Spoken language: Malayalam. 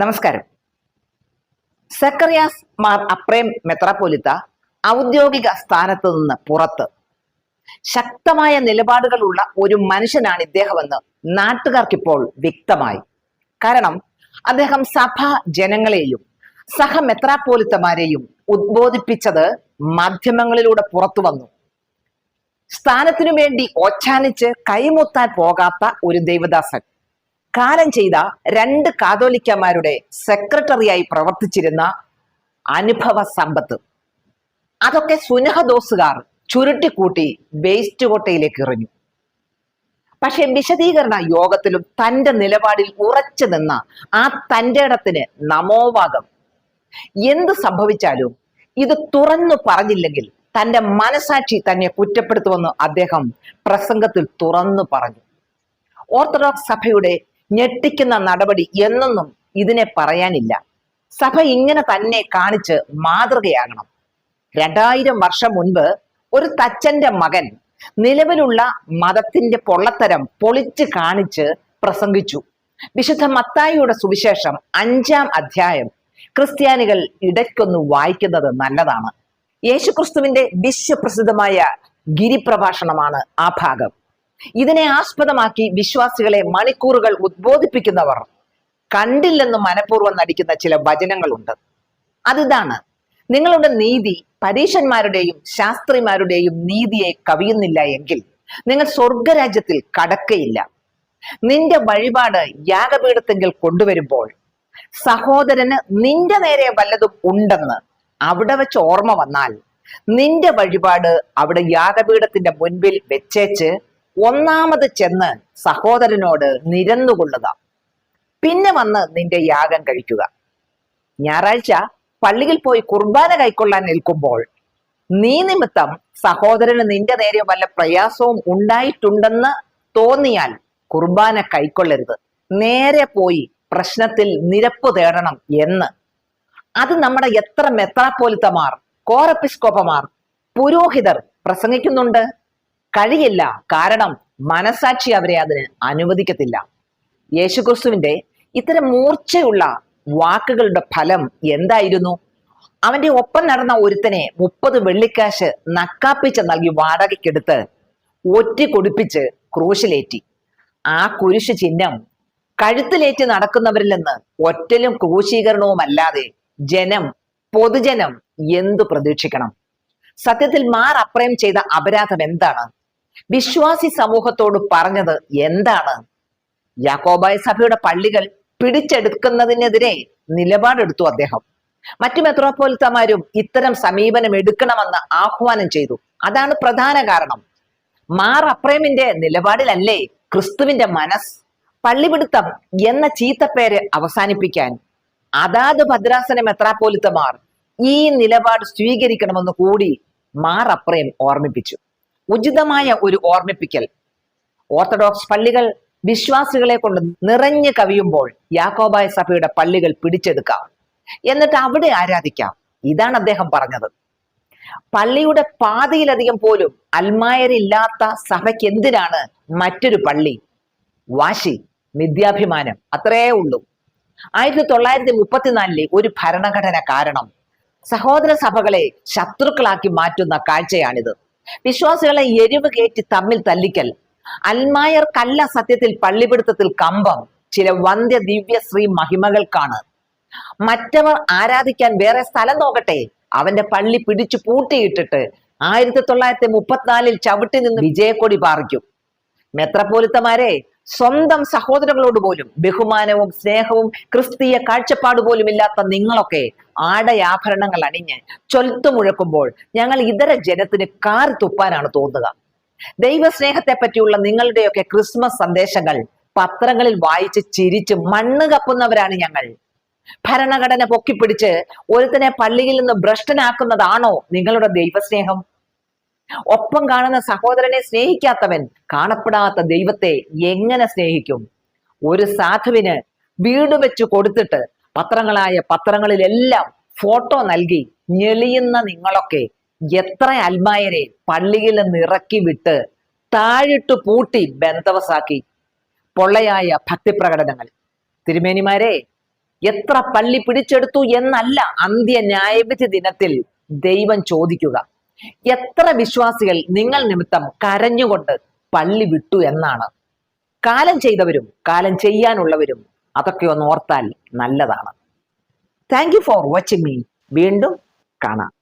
നമസ്കാരം. സക്കറിയാസ് മാർ അപ്രേം മെത്രാപ്പൊലിത്ത ഔദ്യോഗിക സ്ഥാനത്ത് നിന്ന് പുറത്ത്. ശക്തമായ നിലപാടുകളുള്ള ഒരു മനുഷ്യനാണ് ഇദ്ദേഹമെന്ന് നാട്ടുകാർക്കിപ്പോൾ വ്യക്തമായി. കാരണം അദ്ദേഹം സഭ ജനങ്ങളെയും സഹ മെത്രാപ്പോലിത്തമാരെയും ഉദ്ബോധിപ്പിച്ചത് മാധ്യമങ്ങളിലൂടെ പുറത്തു വന്നു. സ്ഥാനത്തിനു വേണ്ടി ഓച്ചാനിച്ച് കൈമുത്താൻ പോകാത്ത ഒരു ദൈവദാസൻ. കാലം ചെയ്ത രണ്ട് കാതോലിക്കന്മാരുടെ സെക്രട്ടറിയായി പ്രവർത്തിച്ചിരുന്ന അനുഭവ സമ്പത്ത്. അതൊക്കെ സുനഹദോസുകാർ ചുരുട്ടിക്കൂട്ടി വേസ്റ്റ് കോട്ടയിലേക്ക് എറിഞ്ഞു. പക്ഷെ വിശദീകരണ യോഗത്തിലും തന്റെ നിലപാടിൽ ഉറച്ചു നിന്ന ആ തന്റെ ഇടത്തിന് നമോവാദം. എന്ത് സംഭവിച്ചാലും ഇത് തുറന്നു പറഞ്ഞില്ലെങ്കിൽ തന്റെ മനസാക്ഷി തന്നെ കുറ്റപ്പെടുത്തുമെന്ന് അദ്ദേഹം പ്രസംഗത്തിൽ തുറന്നു പറഞ്ഞു. ഓർത്തഡോക്സ് സഭയുടെ ഞെട്ടിക്കുന്ന നടപടി എന്നൊന്നും ഇതിനെ പറയാനില്ല. സഭ ഇങ്ങനെ തന്നെ കാണിച്ച് മാതൃകയാകണം. രണ്ടായിരം വർഷം മുൻപ് ഒരു തച്ചന്റെ മകൻ നിലവിലുള്ള മതത്തിന്റെ പൊള്ളത്തരം പൊളിച്ച് കാണിച്ച് പ്രസംഗിച്ചു. വിശുദ്ധ മത്തായിയുടെ സുവിശേഷം അഞ്ചാം അധ്യായം ക്രിസ്ത്യാനികൾ ഇടയ്ക്കൊന്ന് വായിക്കുന്നത് നല്ലതാണ്. യേശുക്രിസ്തുവിന്റെ വിശ്വപ്രസിദ്ധമായ ഗിരിപ്രഭാഷണമാണ് ആ ഭാഗം. ഇതിനെ ആസ്പദമാക്കി വിശ്വാസികളെ മണിക്കൂറുകൾ ഉദ്ബോധിപ്പിക്കുന്നവർ. കണ്ടില്ലെന്ന് മനഃപൂർവം നടിക്കുന്ന ചില വചനങ്ങളുണ്ട്. അതിതാണ്. നിങ്ങളുടെ നീതി പരീശന്മാരുടെയും ശാസ്ത്രിമാരുടെയും നീതിയെ കവിയുന്നില്ല എങ്കിൽ നിങ്ങൾ സ്വർഗരാജ്യത്തിൽ കടക്കയില്ല. നിന്റെ വഴിപാട് യാഗപീഠത്തെങ്കിൽ കൊണ്ടുവരുമ്പോൾ സഹോദരന് നിന്റെ നേരെ വല്ലതും ഉണ്ടെന്ന് അവിടെ വെച്ച് ഓർമ്മ വന്നാൽ നിന്റെ വഴിപാട് അവിടെ യാഗപീഠത്തിന്റെ മുൻപിൽ വെച്ചേച്ച് ഒന്നാമത് ചെന്ന് സഹോദരനോട് നിരന്നുകൊള്ളുക. പിന്നെ വന്ന് നിന്റെ യാഗം കഴിക്കുക. ഞായറാഴ്ച പള്ളിയിൽ പോയി കുർബാന കൈക്കൊള്ളാൻ നിൽക്കുമ്പോൾ നീ നിമിത്തം സഹോദരന് നിന്റെ നേരെ വല്ല പ്രയാസവും ഉണ്ടായിട്ടുണ്ടെന്ന് തോന്നിയാൽ കുർബാന കൈക്കൊള്ളരുത്. നേരെ പോയി പ്രശ്നത്തിൽ നിരപ്പ് തേടണം എന്ന്. അത് നമ്മുടെ എത്ര മെത്രാപ്പോലിത്തമാർ കോറപ്പിസ്കോപ്പമാർ പുരോഹിതർ പ്രസംഗിക്കുന്നുണ്ട്. കഴിയില്ല. കാരണം മനസാക്ഷി അവരെ അതിന് അനുവദിക്കത്തില്ല. യേശുക്രിസ്തുവിന്റെ ഇത്തരം മൂർച്ചയുള്ള വാക്കുകളുടെ ഫലം എന്തായിരുന്നു? അവന്റെ ഒപ്പം നടന്ന ഒരുത്തനെ മുപ്പത് വെള്ളിക്കാശ് നക്കാപ്പിച്ച നൽകി വാടകയ്ക്കെടുത്ത് ഒറ്റി കൊടുപ്പിച്ച് ക്രൂശിലേറ്റി. ആ കുരിശ് ചിഹ്നം കഴുത്തിലേറ്റ് നടക്കുന്നവരിൽ നിന്ന് ഒറ്റലും ക്രൂശീകരണവും അല്ലാതെ ജനം പൊതുജനം എന്തു പ്രതീക്ഷിക്കണം? സത്യത്തിൽ മാർ അപ്രയം ചെയ്ത അപരാധം എന്താണ്? വിശ്വാസി സമൂഹത്തോട് പറഞ്ഞത് എന്താണ്? യാക്കോബായ സഭയുടെ പള്ളികൾ പിടിച്ചെടുക്കുന്നതിനെതിരെ നിലപാടെടുത്തു അദ്ദേഹം. മറ്റു മെത്രോപോലിത്തമാരും ഇത്തരം സമീപനം എടുക്കണമെന്ന് ആഹ്വാനം ചെയ്തു. അതാണ് പ്രധാന കാരണം. മാർ അപ്രേമിന്റെ നിലപാടിലല്ലേ ക്രിസ്തുവിന്റെ മനസ് പള്ളിപിടുത്തം എന്ന ചീത്തപ്പേര് അവസാനിപ്പിക്കാൻ അതാത് ഭദ്രാസന മെത്രാപ്പോലിത്തമാർ ഈ നിലപാട് സ്വീകരിക്കണമെന്ന് കൂടി മാർ അപ്രേം ഓർമ്മിപ്പിച്ചു. ഉചിതമായ ഒരു ഓർമ്മിപ്പിക്കൽ. ഓർത്തഡോക്സ് പള്ളികൾ വിശ്വാസികളെ കൊണ്ട് നിറഞ്ഞു കവിയുമ്പോൾ യാക്കോബായ സഭയുടെ പള്ളികൾ പിടിച്ചെടുക്കാം. എന്നിട്ട് അവിടെ ആരാധിക്കാം. ഇതാണ് അദ്ദേഹം പറഞ്ഞത്. പള്ളിയുടെ പാതിയിലധികം പോലും അൽമായരില്ലാത്ത സഭയ്ക്ക് എന്തിനാണ് മറ്റൊരു പള്ളി? വാശി മിഥ്യാഭിമാനം അത്രേ ഉള്ളൂ. ആയിരത്തി തൊള്ളായിരത്തി മുപ്പത്തിനാലിലെ ഒരു ഭരണഘടന കാരണം സഹോദര സഭകളെ ശത്രുക്കളാക്കി മാറ്റുന്ന കാഴ്ചയാണിത്. വിശ്വാസികളെ എരിവ് കയറ്റി തമ്മിൽ തല്ലിക്കൽ. അൽമായർക്കല്ല സത്യത്തിൽ പള്ളിപിടുത്തത്തിൽ കമ്പം. ചില വന്ധ്യ ദിവ്യ ശ്രീ മഹിമകൾക്കാണ്. മറ്റവർ ആരാധിക്കാൻ വേറെ സ്ഥലം നോക്കട്ടെ. അവന്റെ പള്ളി പിടിച്ചു പൂട്ടിയിട്ടിട്ട് ആയിരത്തി തൊള്ളായിരത്തി മുപ്പത്തിനാലിൽ ചവിട്ടി നിന്ന് വിജയക്കൊടി പാറിക്കും. മെത്രപ്പോലിത്തമാരെ സ്വന്തം സഹോദരങ്ങളോട് പോലും ബഹുമാനവും സ്നേഹവും ക്രിസ്തീയ കാഴ്ചപ്പാട് പോലും ഇല്ലാത്ത നിങ്ങളൊക്കെ ആടയാഭരണങ്ങൾ അണിഞ്ഞ് ചൊൽത്തു മുഴക്കുമ്പോൾ ഞങ്ങൾ ഇതര ജനത്തിന് കാർ തുപ്പാനാണ് തോന്നുക. ദൈവസ്നേഹത്തെ പറ്റിയുള്ള നിങ്ങളുടെയൊക്കെ ക്രിസ്മസ് സന്ദേശങ്ങൾ പത്രങ്ങളിൽ വായിച്ച് ചിരിച്ച് മണ്ണ് കപ്പുന്നവരാണ് ഞങ്ങൾ. ഭരണഘടന പൊക്കിപ്പിടിച്ച് ഒരുത്തനെ പള്ളിയിൽ നിന്ന് ഭ്രഷ്ടനാക്കുന്നതാണോ നിങ്ങളുടെ ദൈവസ്നേഹം? ഒപ്പം കാണുന്ന സഹോദരനെ സ്നേഹിക്കാത്തവൻ കാണപ്പെടാത്ത ദൈവത്തെ എങ്ങനെ സ്നേഹിക്കും? ഒരു സാധുവിന് വീട് വെച്ച് കൊടുത്തിട്ട് പത്രങ്ങളായ പത്രങ്ങളിലെല്ലാം ഫോട്ടോ നൽകി ഞെളിയുന്ന നിങ്ങളൊക്കെ എത്ര അൽമായരെ പള്ളിയിൽ നിന്ന് ഇറക്കി വിട്ട് താഴിട്ട് പൂട്ടി ബന്ധവസാക്കി. പൊള്ളയായ ഭക്തിപ്രകടനങ്ങൾ. തിരുമേനിമാരെ എത്ര പള്ളി പിടിച്ചെടുത്തു എന്നല്ല അന്ത്യ ന്യായവിധി ദിനത്തിൽ ദൈവം ചോദിക്കുക. എത്ര വിശ്വാസികൾ നിങ്ങൾ നിമിത്തം കരഞ്ഞുകൊണ്ട് പള്ളി വിട്ടു എന്നാണ്. കാലം ചെയ്തവരും കാലം ചെയ്യാനുള്ളവരും അതൊക്കെ ഒന്ന് ഓർത്താൽ നല്ലതാണ്. Thank you for watching me വീണ്ടും കാണാം.